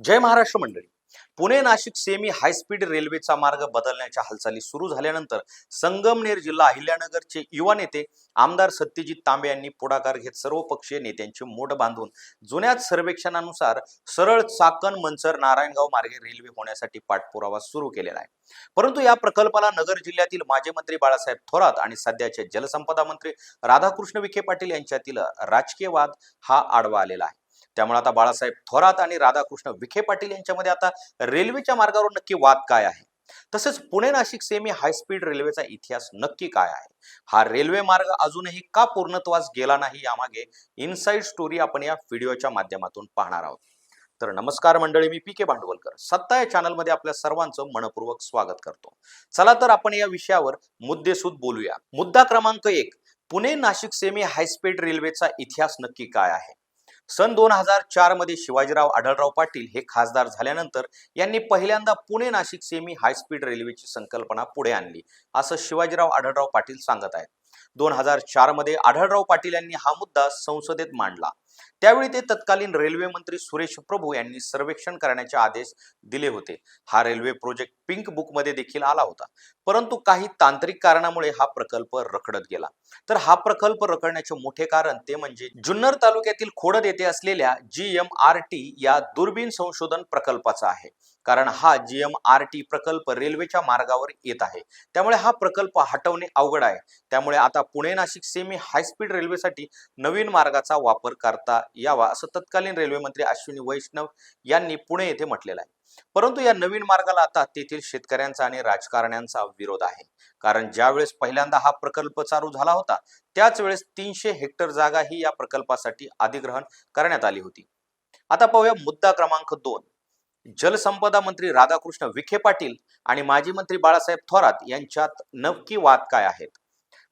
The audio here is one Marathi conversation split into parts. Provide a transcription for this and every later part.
जय महाराष्ट्र मंडळी. पुणे नाशिक सेमी हायस्पीड रेल्वेचा मार्ग बदलण्याच्या हालचाली सुरू झाल्यानंतर संगमनेर जिल्हा अहिल्यानगरचे युवा नेते आमदार सत्यजित तांबे यांनी पुढाकार घेत सर्वपक्षीय नेत्यांची मोड बांधून जुन्याच सर्वेक्षणानुसार सरळ चाकण मंचर नारायणगाव मार्गे रेल्वे होण्यासाठी पाठपुरावा सुरू केलेला आहे. परंतु या प्रकल्पाला नगर जिल्ह्यातील माजी मंत्री बाळासाहेब थोरात आणि सध्याचे जलसंपदा मंत्री राधाकृष्ण विखे पाटील यांच्यातील राजकीय वाद हा आडवा आलेला आहे. त्यामुळे आता बाळासाहेब थोरात आणि राधाकृष्ण विखे पाटील यांच्यामध्ये आता रेल्वेच्या मार्गावर नक्की वाद काय आहे? तसेच पुणे नाशिक सेमी हायस्पीड रेल्वेचा इतिहास नक्की काय आहे? हा रेल्वे मार्ग अजूनही का पूर्णत्वास गेला नाही यामागे इनसाइड स्टोरी आपण या व्हिडिओच्या माध्यमातून पाहणार आहोत. तर नमस्कार मंडळी मी पी के भांडवलकर. सत्ता या चॅनलमध्ये आपल्या सर्वांचं मनपूर्वक स्वागत करतो. चला तर आपण या विषयावर मुद्देसूद बोलूया. मुद्दा क्रमांक एक पुणे नाशिक सेमी हायस्पीड रेल्वेचा इतिहास नक्की काय आहे? सन दोन हजार चारमध्ये शिवाजीराव आढळराव पाटील हे खासदार झाल्यानंतर यांनी पहिल्यांदा पुणे नाशिक सेमी हायस्पीड रेल्वेची संकल्पना पुढे आणली असं शिवाजीराव आढळराव पाटील सांगत आहेत. दोन हजार चारमध्ये आढळराव पाटील यांनी हा मुद्दा संसदेत मांडला. त्यावेळी ते तत्कालीन रेल्वे मंत्री सुरेश प्रभू यांनी सर्वेक्षण करण्याचे आदेश दिले होते. हा रेल्वे प्रोजेक्ट पिंक बुकमध्ये देखील आला होता. परंतु काही तांत्रिक कारणामुळे हा प्रकल्प रखडत गेला. तर हा प्रकल्प रखडण्याचे मोठे कारण ते म्हणजे जुन्नर तालुक्यातील खोडद येथे असलेल्या जी एम आर टी या दुर्बीण संशोधन प्रकल्पाचा आहे. कारण हा जी एम आर टी प्रकल्प रेल्वेच्या मार्गावर येत आहे. त्यामुळे हा प्रकल्प हटवणे अवघड आहे. त्यामुळे आता Pune Nashik semi high speed रेल्वेसाठी नवीन मार्गाचा वापर करता यावा असं तत्कालीन रेल्वे मंत्री अश्विनी वैष्णव यांनी पुणे येथे म्हटलेलं आहे. परंतु या नवीन मार्गाला आता तेथील शेतकऱ्यांचा आणि राजकारण्यांचा विरोध आहे. कारण ज्यावेळेस पहिल्यांदा हा प्रकल्प चालू झाला होता त्याच वेळेस तीनशे हेक्टर जागा ही या प्रकल्पासाठी अधिग्रहण करण्यात आली होती. आता पाहूया मुद्दा क्रमांक दोन. जलसंपदा मंत्री राधाकृष्ण विखे पाटील आणि माजी मंत्री बाळासाहेब थोरात यांच्यात नक्की वाद काय आहेत?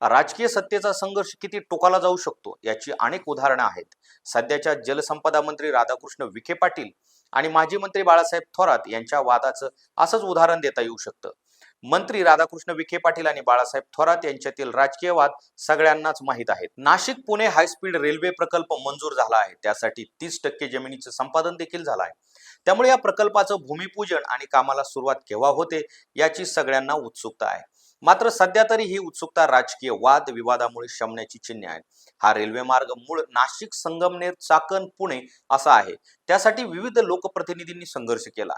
राजकीय सत्तेचा संघर्ष किती टोकाला जाऊ शकतो याची अनेक उदाहरणं आहेत. सध्याच्या जलसंपदा मंत्री राधाकृष्ण विखे पाटील आणि माजी मंत्री बाळासाहेब थोरात यांच्या वादाचं असंच उदाहरण देता येऊ शकतं. मंत्री राधाकृष्ण विखे पाटील आणि बाळासाहेब थोरात यांच्यातील राजकीय वाद सगळ्यांनाच माहीत आहेत. नाशिक पुणे हायस्पीड रेल्वे प्रकल्प मंजूर झाला आहे. त्यासाठी तीस टक्के जमिनीचं संपादन देखील झालं आहे. त्यामुळे या प्रकल्पाचं भूमिपूजन आणि कामाला सुरुवात केव्हा होते याची सगळ्यांना उत्सुकता आहे. मात्र सध्या तरी ही उत्सुकता राजकीय वाद विवादामुळे शमण्याची चिन्हे आहेत. हा रेल्वे मार्ग मूळ नाशिक संगमनेर चाकण पुणे असा आहे. त्यासाठी विविध लोकप्रतिनिधींनी संघर्ष केला.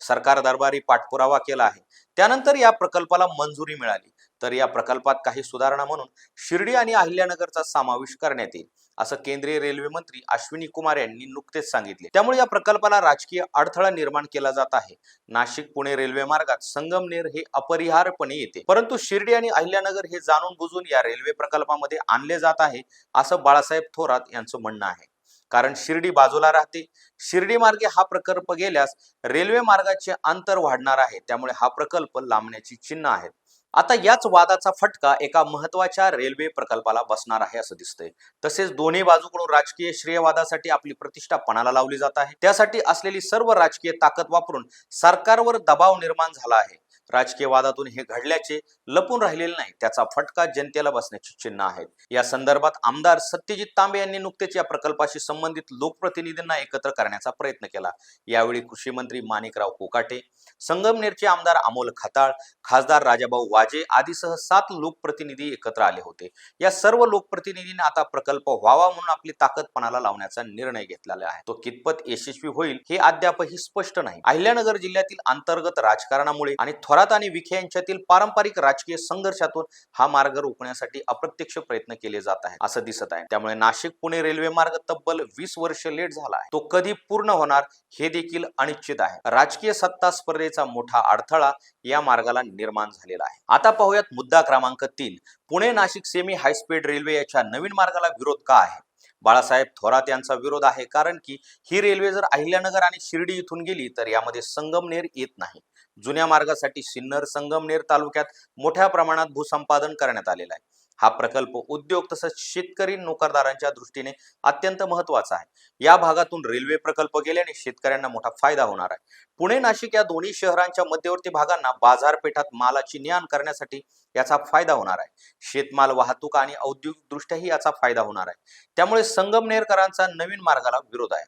सरकार दरबारी पाठपुरावा केला आहे. त्यानंतर या प्रकल्पाला मंजुरी मिळाली. तर या प्रकल्पात काही सुधारणा म्हणून शिर्डी आणि अहिल्यानगरचा समावेश करण्यात येईल असं केंद्रीय रेल्वे मंत्री अश्विनी कुमार यांनी नुकतेच सांगितले. त्यामुळे या प्रकल्पाला राजकीय अडथळा निर्माण केला जात आहे. नाशिक पुणे रेल्वे मार्गात संगमनेर हे अपरिहार्यपणे येते. परंतु शिर्डी आणि अहिल्यानगर हे जाणून बुजून या रेल्वे प्रकल्पामध्ये आणले जात आहे असं बाळासाहेब थोरात यांचं म्हणणं आहे. कारण शिर्डी बाजूला राहते. शिर्डी मार्गे हा प्रकल्प गेल्यास रेल्वे मार्गाचे अंतर वाढणार आहे. त्यामुळे हा प्रकल्प लांबण्याची चिन्ह आहेत. आता याच वादाचा फटका एका महत्त्वाच्या रेल्वे प्रकल्पाला बसणार आहे असं दिसतंय. तसेच दोन्ही बाजूकडून राजकीय श्रेयवादासाठी आपली प्रतिष्ठा पणाला लावली जात आहे. त्यासाठी असलेली सर्व राजकीय ताकद वापरून सरकारवर दबाव निर्माण झाला आहे. राजकीय वादातून हे घडल्याचे लपून राहिलेले नाही. त्याचा फटका जनतेला बसण्याची चिन्ह आहेत. या संदर्भात आमदार सत्यजित तांबे यांनी नुकतेच या प्रकल्पाशी संबंधित लोकप्रतिनिधींना एकत्र करण्याचा प्रयत्न केला. यावेळी कृषी मंत्री माणिकराव कोकाटे संगमनेरचे आमदार अमोल खताळ खासदार राजाभाऊ वाजे आदीसह सात लोकप्रतिनिधी एकत्र आले होते. या सर्व लोकप्रतिनिधींनी आता प्रकल्प व्हावा म्हणून आपली ताकदपणाला लावण्याचा निर्णय घेतलेला आहे. तो कितपत यशस्वी होईल हे अद्यापही स्पष्ट नाही. अहिल्यानगर जिल्ह्यातील अंतर्गत राजकारणामुळे आणि थोरात आणि विखे यांच्यातील पारंपरिक राजकीय संघर्षातून हा मार्ग रोखण्यासाठी अप्रत्यक्ष प्रयत्न केले जात आहे असं दिसत आहे. त्यामुळे नाशिक पुणे रेल्वे मार्ग तब्बल वीस वर्ष लेट झाला आहे. तो कधी पूर्ण होणार हे देखील अनिश्चित आहे. राजकीय सत्ता स्पर्धेचा मोठा अडथळा या मार्गाला निर्माण झालेला आहे. आता पाहूयात मुद्दा क्रमांक तीन. Pune Nashik semi high speed railway याच्या नवीन मार्गाला विरोध का आहे? बाळासाहेब थोरात यांचा विरोध आहे कारण की ही रेल्वे जर अहिल्यानगर आणि शिर्डी इथून गेली तर यामध्ये संगमनेर येत नाही. जुन्या मार्गासाठी सिन्नर संगमनेर तालुक्यात मोठ्या प्रमाणात भूसंपादन करण्यात आलेला आहे. हा प्रकल्प उद्योग तसंच शेतकरी नोकरदारांच्या दृष्टीने अत्यंत महत्त्वाचा आहे. या भागातून रेल्वे प्रकल्प गेल्याने शेतकऱ्यांना मोठा फायदा होणार आहे. पुणे नाशिक या दोन्ही शहरांच्या मध्यवर्ती भागांना बाजारपेठात मालाची ने आण करण्यासाठी याचा फायदा होणार आहे. शेतमाल वाहतूक आणि औद्योगिक दृष्ट्याही याचा फायदा होणार आहे. त्यामुळे संगमनेरकरांचा नवीन मार्गाला विरोध आहे.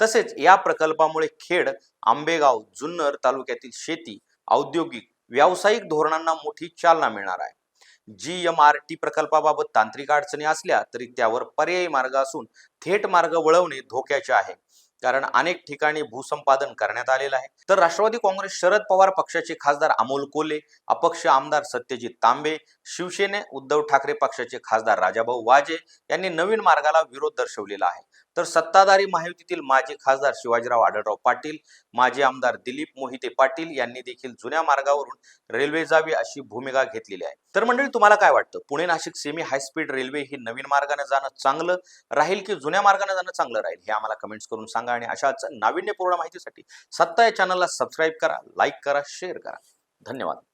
तसेच या प्रकल्पामुळे खेड आंबेगाव जुन्नर तालुक्यातील शेती औद्योगिक व्यावसायिक धोरणांना मोठी चालना मिळणार आहे. जी एम आर टी प्रकल्पाबाबत तांत्रिक अडचणी असल्या तरी त्यावर पर्यायी मार्ग असून थेट मार्ग वळवणे धोक्याचे आहे. कारण अनेक ठिकाणी भूसंपादन करण्यात आलेलं आहे. तर राष्ट्रवादी काँग्रेस शरद पवार पक्षाचे खासदार अमोल कोल्हे अपक्ष आमदार सत्यजित तांबे शिवसेने उद्धव ठाकरे पक्षाचे खासदार राजाभाऊ वाजे यांनी नवीन मार्गाला विरोध दर्शवलेला आहे. तर सत्ताधारी महायुतीतील माजी खासदार शिवाजीराव आढळराव पाटील माजी आमदार दिलीप मोहिते पाटील यांनी देखील जुन्या मार्गावरून रेल्वे जावी अशी भूमिका घेतलेली आहे. तर मंडळी तुम्हाला काय वाटतं? Pune Nashik semi high speed railway ही नवीन मार्गाने जाणं चांगलं राहील की जुन्या मार्गाने जाणं चांगलं राहील? हे आम्हाला कमेंट्स करून सांगा आणि अशाच नाविन्यपूर्ण माहितीसाठी सत्ता या चॅनलला सबस्क्राईब करा लाईक करा शेअर करा. धन्यवाद.